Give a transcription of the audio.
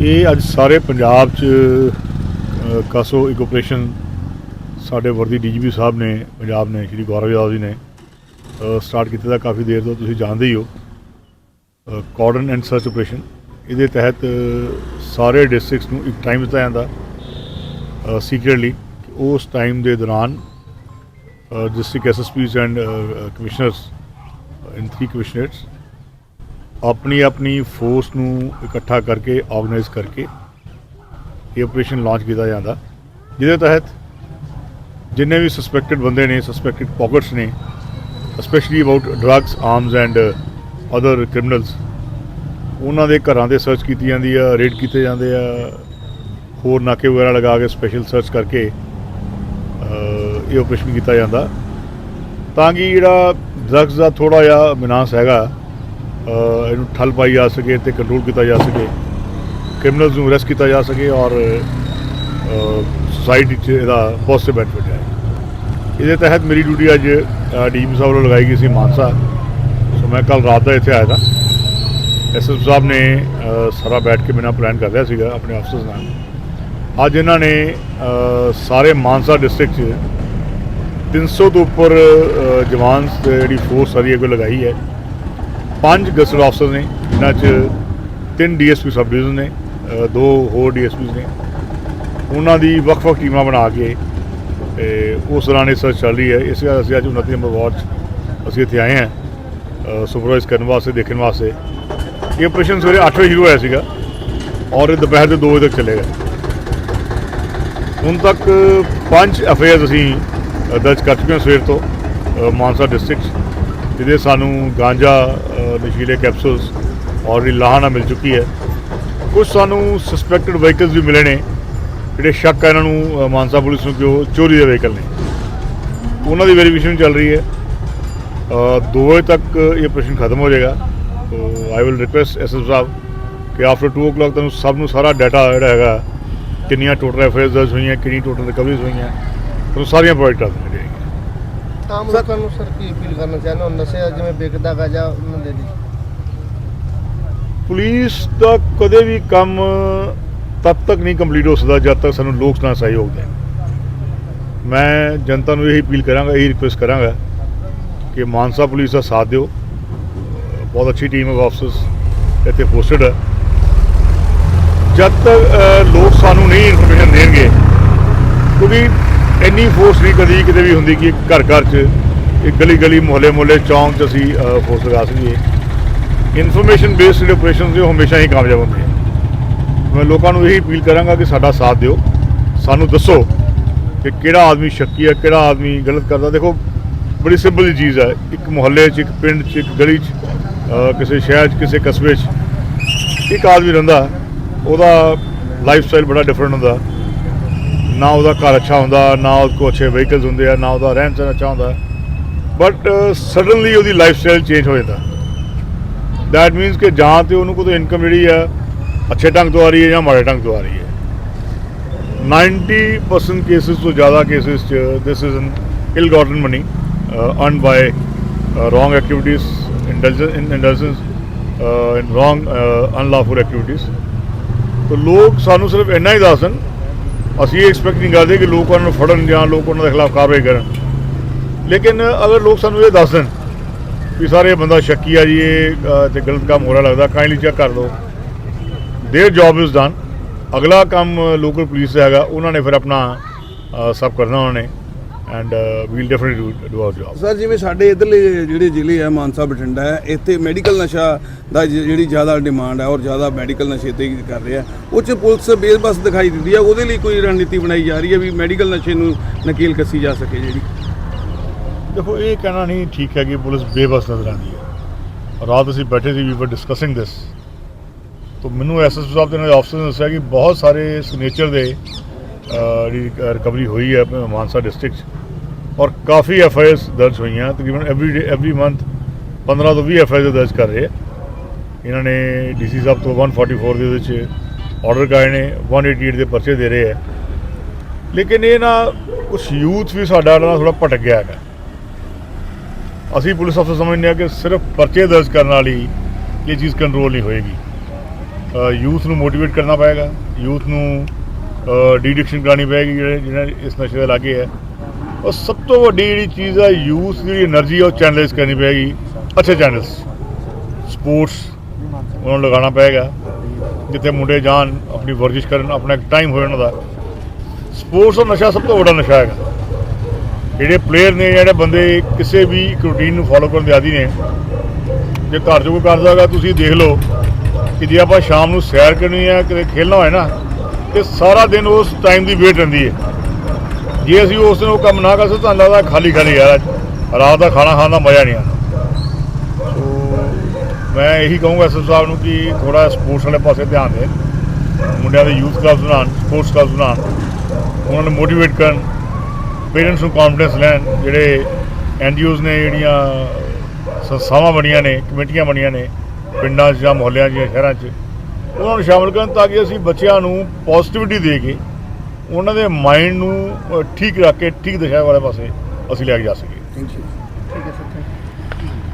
ਇਹ ਅੱਜ ਸਾਰੇ ਪੰਜਾਬ 'ਚ ਅ, ਕਾਸੋ ਇੱਕ ਆਪਰੇਸ਼ਨ ਸਾਡੇ ਵਰਦੀ ਡੀਜੀਪੀ ਸਾਹਿਬ ਨੇ ਪੰਜਾਬ ਨੇ ਸ਼੍ਰੀ ਗੌਰਵ ਯਾਦਵ ਜੀ ਨੇ ਸਟਾਰਟ ਕੀਤਾ ਦਾ ਕਾਫੀ ਦੇਰ ਤੋਂ ਤੁਸੀਂ ਜਾਣਦੇ ਹੀ ਹੋ। ਕਾਰਡਨ ਐਂਡ ਸਰਚ ਆਪਰੇਸ਼ਨ ਇਹਦੇ ਤਹਿਤ ਸਾਰੇ ਡਿਸਟ੍ਰਿਕਟਸ ਨੂੰ ਇੱਕ ਟਾਈਮ ਦਿੱਤਾ ਜਾਂਦਾ ਸੀਕ੍ਰੀਟਲੀ ਉਸ ਟਾਈਮ ਦੇ ਦੌਰਾਨ district SSPs and commissioners in three commissioners ਆਪਣੀ ਆਪਣੀ ਫੋਰਸ ਨੂੰ ਇਕੱਠਾ ਕਰਕੇ ਆਰਗੇਨਾਈਜ਼ ਕਰਕੇ ਇਹ ਆਪਰੇਸ਼ਨ ਲਾਂਚ ਕੀਤਾ ਜਾਂਦਾ। ਜਿਹਦੇ ਤਹਿਤ ਜਿੰਨੇ ਵੀ ਸਸਪੈਕਟਡ ਬੰਦੇ ਨੇ ਸਸਪੈਕਟਡ ਪਾਕਟਸ ਨੇ specially about drugs arms and other criminals ਉਹਨਾਂ ਦੇ ਘਰਾਂ 'ਤੇ ਸਰਚ ਕੀਤੀ ਜਾਂਦੀ ਆ ਰੇਡ ਕੀਤੇ ਜਾਂਦੇ ਆ, ਹੋਰ ਨਾਕੇ ਵਗੈਰਾ ਲਗਾ ਕੇ ਸਪੈਸ਼ਲ ਸਰਚ ਕਰਕੇ ਇਹ ਆਪਰੇਸ਼ਨ ਕੀਤਾ ਜਾਂਦਾ। ਤਾਂ ਕਿ ਜਿਹੜਾ ਡਰੱਗਸ ਦਾ ਥੋੜਾ ਜਿਹਾ ਮਿਨਾਸ ਹੈਗਾ ਇਹਨੂੰ ਠੱਲ ਪਾਈ ਜਾ ਸਕੇ ਤੇ ਕੰਟਰੋਲ ਕੀਤਾ ਜਾ ਸਕੇ। ਕ੍ਰਿਮੀਨਲਸ ਨੂੰ ਅਰੈਸਟ ਕੀਤਾ ਜਾ ਸਕੇ ਔਰ ਸੋਸਾਇਟੀ 'ਚ ਇਹਦਾ ਪੋਜ਼ਿਟਿਵ ਬੈਨੀਫਿਟ ਹੈ। ਇਹਦੇ ਤਹਿਤ ਮੇਰੀ ਡਿਊਟੀ ਅੱਜ ਡੀਐਮ ਸਾਹਿਬ ਵੱਲੋਂ ਲਗਾਈ ਗਈ ਸੀ ਮਾਨਸਾ। ਸੋ ਮੈਂ ਕੱਲ ਰਾਤ ਦਾ ਇੱਥੇ ਆਇਆ ਥਾ ਐਸਐਸ ਸਾਹਿਬ ਨੇ ਸਾਰਾ ਬੈਠ ਕੇ ਮੇਰਾ ਪਲਾਨ ਕਰ ਲਿਆ ਸੀਗਾ ਆਪਣੇ ਅਫਸਰਸ ਨਾਲ। ਅੱਜ ਇਹਨਾਂ ਨੇ ਸਾਰੇ ਮਾਨਸਾ ਡਿਸਟ੍ਰਿਕਟ 'ਚ 300 ਤੋਂ ਉੱਪਰ ਜਵਾਨ ਜਿਹੜੀ ਫੋਰਸ ਸਾਰੀ ਅੱਗੇ ਲਗਾਈ ਹੈ। ਪੰਜ ਗਸਟ ਅਫਸਰ ਨੇ ਜਿਨ੍ਹਾਂ 'ਚ ਤਿੰਨ ਡੀਐਸਪੀ ਸਬ ਡਿਵੀਜ਼ਨ ਨੇ ਦੋ ਹੋਰ ਡੀਐਸਪੀਸ ਨੇ। ਉਹਨਾਂ ਦੀ ਵੱਖ-ਵੱਖ ਟੀਮਾਂ ਬਣਾ ਕੇ ਤੇ ਉਸ ਦੌਰਾਨ ਇਹ ਸਰਚ ਚੱਲ ਰਹੀ ਹੈ। ਇਸ ਕਰਕੇ ਅਸੀਂ ਅੱਜ 29 ਨੰਬਰ ਵਾਰਡ 'ਚ ਅਸੀਂ ਇੱਥੇ ਆਏ ਹਾਂ ਸੁਪਰਵਾਈਜ਼ ਕਰਨ ਵਾਸਤੇ, ਦੇਖਣ ਵਾਸਤੇ। ਇਹ ਆਪਰੇਸ਼ਨ ਸਵੇਰੇ 8 ਵਜੇ ਸ਼ੁਰੂ ਹੋਇਆ ਸੀਗਾ ਔਰ ਇਹ ਦੁਪਹਿਰ ਦੇ 2 ਵਜੇ ਤੱਕ ਚੱਲੇਗਾ। ਹੁਣ ਤੱਕ ਪੰਜ ਐਫਆਈਆਰਸ ਅਸੀਂ ਦਰਜ ਕਰ ਚੁੱਕੇ ਹਾਂ ਸਵੇਰ ਤੋਂ ਮਾਨਸਾ ਡਿਸਟ੍ਰਿਕਟ ਜਿਹਦੇ ਸਾਨੂੰ ਗਾਂਜਾ ਨਸ਼ੀਲੇ ਕੈਪਸੂਲਸ ਔਰ ਜਿਹੜੀ ਲਾਹਣਾ ਮਿਲ ਚੁੱਕੀ ਹੈ। ਕੁਝ ਸਾਨੂੰ ਸਸਪੈਕਟਡ ਵਹੀਕਲਸ ਵੀ ਮਿਲੇ ਨੇ, ਜਿਹੜੇ ਸ਼ੱਕ ਹੈ ਇਹਨਾਂ ਨੂੰ ਮਾਨਸਾ ਪੁਲਿਸ ਨੂੰ ਕਿ ਉਹ ਚੋਰੀ ਦੇ ਵਹੀਕਲ ਨੇ। ਉਹਨਾਂ ਦੀ ਵੈਰੀਫਿਕੇਸ਼ਨ ਚੱਲ ਰਹੀ ਹੈ। ਦੋ ਵਜੇ ਤੱਕ ਇਹ ਆਪਰੇਸ਼ਨ ਖਤਮ ਹੋ ਜਾਏਗਾ। So I will request SS ਸਾਹਿਬ ਕਿ ਆਫਟਰ 2 o'clock ਤੁਹਾਨੂੰ ਸਭ ਨੂੰ ਸਾਰਾ ਡਾਟਾ ਜਿਹੜਾ ਹੈਗਾ, ਕਿੰਨੀਆਂ ਟੋਟਲ ਐਫਆਈਆਰਸ ਦਰਜ ਹੋਈਆਂ, ਕਿੰਨੀ ਟੋਟਲ ਰਿਕਵਰੀਜ਼ ਹੋਈਆਂ, ਤੁਹਾਨੂੰ ਸਾਰੀਆਂ ਪ੍ਰੋਵਾਈਡ ਕਰ ਦਿੱਤੀਆਂ ਜਾਣਗੀਆਂ ਆਮ ਲੋਕਾਂ ਨੂੰ ਸਰ ਕੀ ਅਪੀਲ ਕਰਨਾ ਚਾਹੁੰਦੇ ਹੋ? ਨਸ਼ੇ ਜਿਵੇਂ ਵਿਕਦਾ ਗਾ ਜਾਂ ਉਹਨਾਂ ਦੇ। ਲਈ ਪੁਲਿਸ ਦਾ ਕਦੇ ਵੀ ਕੰਮ ਤਦ ਤੱਕ ਨਹੀਂ ਕੰਪਲੀਟ ਹੋ ਸਕਦਾ ਜਦ ਤੱਕ ਸਾਨੂੰ ਲੋਕ ਨਾ ਸਹਿਯੋਗ ਦੇਣ। ਮੈਂ ਜਨਤਾ ਨੂੰ ਇਹੀ ਅਪੀਲ ਕਰਾਂਗਾ ਇਹੀ ਰਿਕੁਐਸਟ ਕਰਾਂਗਾ ਕਿ ਮਾਨਸਾ ਪੁਲਿਸ ਦਾ ਸਾਥ ਦਿਓ। ਬਹੁਤ ਅੱਛੀ ਟੀਮ ਆਫ ਆਫਸਰਸ ਇੱਥੇ ਪੋਸਟਡ ਹੈ। ਜਦ ਤੱਕ ਲੋਕ ਸਾਨੂੰ ਨਹੀਂ ਇਨਫੋਰਮੇਸ਼ਨ ਦੇਣਗੇ ਕਿਉਂਕਿ ਇੰਨੀ ਫੋਰਸ ਨਹੀਂ ਕਦੀ ਕਿਤੇ ਵੀ ਹੁੰਦੀ ਕਿ ਘਰ ਘਰ 'ਚ ਇੱਕ ਗਲੀ ਗਲੀ ਮੁਹੱਲੇ ਮੁਹੱਲੇ ਚੌਂਕ 'ਚ ਅਸੀਂ ਫੋਰਸ ਲਗਾ ਸਕੀਏ। ਇਨਫੋਰਮੇਸ਼ਨ ਬੇਸਡ ਆਪਰੇਸ਼ਨਸ ਜੋ ਹਮੇਸ਼ਾ ਹੀ ਕਾਮਯਾਬ ਹੁੰਦੇ ਆ। ਮੈਂ ਲੋਕਾਂ ਨੂੰ ਇਹੀ ਅਪੀਲ ਕਰਾਂਗਾ ਕਿ ਸਾਡਾ ਸਾਥ ਦਿਓ। ਸਾਨੂੰ ਦੱਸੋ ਕਿ ਕਿਹੜਾ ਆਦਮੀ ਸ਼ੱਕੀ ਹੈ, ਕਿਹੜਾ ਆਦਮੀ ਗਲਤ ਕਰਦਾ। ਦੇਖੋ, ਬੜੀ ਸਿੰਪਲ ਜਿਹੀ ਚੀਜ਼ ਹੈ। ਇੱਕ ਮੁਹੱਲੇ 'ਚ, ਇੱਕ ਪਿੰਡ 'ਚ, ਇੱਕ ਗਲੀ 'ਚ ਕਿਸੇ ਸ਼ਹਿਰ 'ਚ, ਕਿਸੇ ਕਸਬੇ 'ਚ ਇੱਕ ਆਦਮੀ ਰਹਿੰਦਾ, ਉਹਦਾ ਲਾਈਫ ਸਟਾਈਲ ਬੜਾ ਡਿਫਰੈਂਟ ਹੁੰਦਾ। ਨਾ ਉਹਦਾ ਘਰ ਅੱਛਾ ਹੁੰਦਾ, ਨਾ ਉਹਦੇ ਕੋਲ ਅੱਛੇ ਵਹੀਕਲਸ ਹੁੰਦੇ ਆ, ਨਾ ਉਹਦਾ ਰਹਿਣ ਸਹਿਣ ਅੱਛਾ ਹੁੰਦਾ। ਬਟ ਸਡਨਲੀ ਉਹਦੀ ਲਾਈਫ ਸਟਾਈਲ ਚੇਂਜ ਹੋ ਜਾਂਦਾ। ਦੈਟ ਮੀਨਸ ਕਿ ਜਾਂ ਤੇ ਉਹਨੂੰ ਕੋਈ ਇਨਕਮ ਜਿਹੜੀ ਆ, ਅੱਛੇ ਢੰਗ ਤੋਂ ਆ ਰਹੀ ਹੈ ਜਾਂ ਮਾੜੇ ਢੰਗ ਤੋਂ ਆ ਰਹੀ ਹੈ। 90% ਕੇਸਿਸ ਤੋਂ ਜ਼ਿਆਦਾ ਕੇਸਿਸ ਚ this is an ill gotten money earn by wrong activities indulgence in wrong unlawful activities ਤਾਂ ਲੋਕ ਸਾਨੂੰ ਸਿਰਫ ਇੰਨਾ ਹੀ ਦੱਸਣ ਅਸੀਂ ਇਹ ਐਕਸਪੈਕਟ ਨਹੀਂ ਕਰਦੇ ਕਿ ਲੋਕ ਉਹਨਾਂ ਨੂੰ ਫੜਨ ਜਾਂ ਲੋਕ ਉਹਨਾਂ ਦੇ ਖਿਲਾਫ ਕਾਰਵਾਈ ਕਰਨ ਲੇਕਿਨ ਅਗਰ ਲੋਕ ਸਾਨੂੰ ਇਹ ਦੱਸ ਦੇਣ ਵੀ ਸਾਰੇ ਬੰਦਾ ਸ਼ੱਕੀ ਆ ਜੀ ਇਹ ਅ, ਤੇ ਗਲਤ ਕੰਮ ਹੋ ਰਿਹਾ ਲੱਗਦਾ ਕਾਈਂਡਲੀ ਚੈੱਕ ਕਰ ਲਓ देयर ਜੌਬ ਇਜ਼ ਡਨ ਅਗਲਾ ਕੰਮ ਲੋਕਲ ਪੁਲਿਸ ਦਾ ਹੈਗਾ ਉਹਨਾਂ ਨੇ ਫਿਰ ਆਪਣਾ ਅ, ਸਭ ਕਰਨਾ ਉਹਨਾਂ ਨੇ And we'll definitely do our job sir ਜਿਵੇਂ ਸਾਡੇ ਇਧਰਲੇ ਜਿਹੜੇ ਜ਼ਿਲ੍ਹੇ ਆ ਮਾਨਸਾ ਬਠਿੰਡਾ ਹੈ ਇੱਥੇ ਮੈਡੀਕਲ ਨਸ਼ਾ ਦਾ ਜਿਹੜੀ ਜ਼ਿਆਦਾ ਡਿਮਾਂਡ ਹੈ ਔਰ ਜ਼ਿਆਦਾ ਮੈਡੀਕਲ ਨਸ਼ੇ ਤੇ ਹੀ ਕਰ ਰਿਹਾ ਉਹ 'ਚ ਪੁਲਿਸ ਬੇਬਸ ਦਿਖਾਈ ਦਿੰਦੀ ਹੈ ਉਹਦੇ ਲਈ ਕੋਈ ਰਣਨੀਤੀ ਬਣਾਈ ਜਾ ਰਹੀ ਹੈ ਵੀ ਮੈਡੀਕਲ ਨਸ਼ੇ ਨੂੰ ਨਕੀਲ ਕੱਸੀ ਜਾ ਸਕੇ ਜਿਹੜੀ? ਦੇਖੋ ਇਹ ਕਹਿਣਾ ਨਹੀਂ ਠੀਕ ਹੈ ਕਿ ਪੁਲਿਸ ਬੇਬਸ ਨਜ਼ਰ ਆਉਂਦੀ ਹੈ। ਰਾਤ ਅਸੀਂ ਬੈਠੇ ਸੀ ਵੀ ਵਰ ਡਿਸਕਸਿੰਗ ਦਿਸ ਤਾਂ ਮੈਨੂੰ ਐਸਐਸ ਸਾਹਿਬ ਦੇ ਨਾਲ ਅਫਸਰ ਨੇ ਦੱਸਿਆ ਕਿ ਬਹੁਤ ਸਾਰੇ ਇਸ ਨੇਚਰ ਦੇ ਰਿਕਵਰੀ ਹੋਈ ਹੈ ਮਾਨਸਾ ਡਿਸਟ੍ਰਿਕਟ 'ਚ। ਔਰ ਕਾਫੀ ਐਫ ਆਈ ਦਰਜ ਹੋਈਆਂ, ਤਕਰੀਬਨ ਐਵਰੀ ਡੇ ਐਵਰੀ ਮੰਥ 15 ਤੋਂ 20 ਐਫ ਆਈ ਦਰਜ ਕਰ ਰਹੇ ਆ। ਇਹਨਾਂ ਨੇ ਡੀਸੀ ਸਾਹਿਬ ਤੋਂ 144 ਦੇ ਵਿੱਚ ਆਰਡਰ ਕਾਏ ਨੇ 188 ਦੇ ਪਰਚੇ ਦੇ ਰਹੇ ਆ। ਲੇਕਿਨ ਇਹ ਨਾ ਕੁਝ ਯੂਥ ਵੀ ਸਾਡਾ ਨਾ ਥੋੜਾ ਭਟਕ ਗਿਆ ਹੈਗਾ। ਅਸੀਂ ਪੁਲਿਸ ਅਫਸਰ ਸਮਝਦੇ ਹਾਂ ਕਿ ਸਿਰਫ ਪਰਚੇ ਦਰਜ ਕਰਨ ਵਾਲੀ ਇਹ ਚੀਜ਼ ਕੰਟਰੋਲ ਨਹੀਂ ਹੋਏਗੀ। ਯੂਥ ਨੂੰ ਮੋਟੀਵੇਟ ਕਰਨਾ ਪਏਗਾ ਯੂਥ ਨੂੰ ਡੀਡਿਕਸ਼ਨ ਕਰਾਉਣੀ ਪਏਗੀ ਜਿਹੜੇ ਜਿਹੜੇ ਇਸ ਨਸ਼ੇ ਦੇ ਲਾਗੇ ਹੈ ਉਹ ਸਭ ਤੋਂ ਵੱਡੀ ਜਿਹੜੀ ਚੀਜ਼ ਆ ਯੂਥ ਜਿਹੜੀ એનર્ਜੀ ਉਹ ਚੈਨਲਾਈਜ਼ ਕਰਨੀ ਪੈਗੀ ਅੱਛੇ ਚੈਨਲਸ ਸਪੋਰਟਸ ਉਹਨਾਂ ਨੂੰ ਲਗਾਉਣਾ ਪਏਗਾ। ਜਿੱਥੇ ਮੁੰਡੇ ਜਾਣ, ਆਪਣੀ ਵਰਜਿਸ਼ ਕਰਨ, ਆਪਣਾ ਇੱਕ ਟਾਈਮ ਹੋਏ ਉਹਨਾਂ ਦਾ। ਸਪੋਰਟਸ ਦਾ ਨਸ਼ਾ ਸਭ ਤੋਂ ਵੱਡਾ ਨਸ਼ਾ ਹੈਗਾ। ਜਿਹੜੇ ਪਲੇਅਰ ਨੇ, ਜਿਹੜੇ ਬੰਦੇ ਕਿਸੇ ਵੀ ਇੱਕ ਰੁਟੀਨ ਨੂੰ ਫੋਲੋ ਕਰਨ ਦੇ ਆਦੀ ਨੇ, ਜੇ ਘਰ ਜੋ ਕੋਈ ਕਰਦਾ ਹੈਗਾ, ਤੁਸੀਂ ਦੇਖ ਲਓ ਕਿ ਜੇ ਆਪਾਂ ਸ਼ਾਮ ਨੂੰ ਸੈਰ ਕਰਨੀ ਹੈ ਕਿਤੇ ਖੇਲਣਾ ਹੋਏ ਨਾ, ਤੇ ਸਾਰਾ ਦਿਨ ਉਸ ਟਾਈਮ ਦੀ ਵੇਟ ਰਹਿੰਦੀ ਹੈ। ਜੇ ਅਸੀਂ ਉਸ ਦਿਨ ਉਹ ਕੰਮ ਨਾ ਕਰ ਸਕਦੇ ਤਾਂ ਲੱਗਦਾ ਖਾਲੀ ਖਾਲੀ ਯਾਰ ਰਾਤ ਦਾ ਖਾਣਾ ਖਾਣ ਦਾ ਮਜ਼ਾ ਨਹੀਂ ਆਉਂਦਾ। ਸੋ, ਮੈਂ ਇਹੀ ਕਹੂੰਗਾ ਐਸਐਸ ਸਾਹਿਬ ਨੂੰ ਕਿ ਥੋੜਾ ਸਪੋਰਟਸ ਵਾਲੇ ਪਾਸੇ ਧਿਆਨ ਦੇਣ। ਮੁੰਡਿਆਂ ਦੇ ਯੂਥ ਕਲੱਬਸ ਨਾਲ ਸਪੋਰਟਸ ਕਲੱਬਸ ਨਾਲ ਉਹਨਾਂ ਨੂੰ ਮੋਟੀਵੇਟ ਕਰਨ ਪੇਰੈਂਟਸ ਨੂੰ ਕੌਨਫੀਡੈਂਸ ਲੈਣ। ਜਿਹੜੇ ਐਨਜੀਓਜ਼ ਨੇ, ਜਿਹੜੀਆਂ ਸੰਸਥਾਵਾਂ ਬਣੀਆਂ ਨੇ, ਕਮੇਟੀਆਂ ਬਣੀਆਂ ਨੇ, ਪਿੰਡਾਂ 'ਚ ਜਾਂ ਮੁਹੱਲਿਆਂ 'ਚ ਜਾਂ ਸ਼ਹਿਰਾਂ 'ਚ, ਉਹਨਾਂ ਨੂੰ ਸ਼ਾਮਲ ਕਰਨ ਤਾਂ ਕਿ ਅਸੀਂ ਬੱਚਿਆਂ ਨੂੰ ਪੋਜ਼ਿਟਿਵਿਟੀ ਦੇ ਕੇ ਉਹਨਾਂ ਦੇ ਮਾਈਂਡ ਨੂੰ ਅ, ਠੀਕ ਰੱਖ ਕੇ ਠੀਕ ਦਿਸ਼ਾ ਵਾਲੇ ਪਾਸੇ ਅਸੀਂ ਲੈ ਕੇ ਜਾ ਸਕੀਏ। Thank you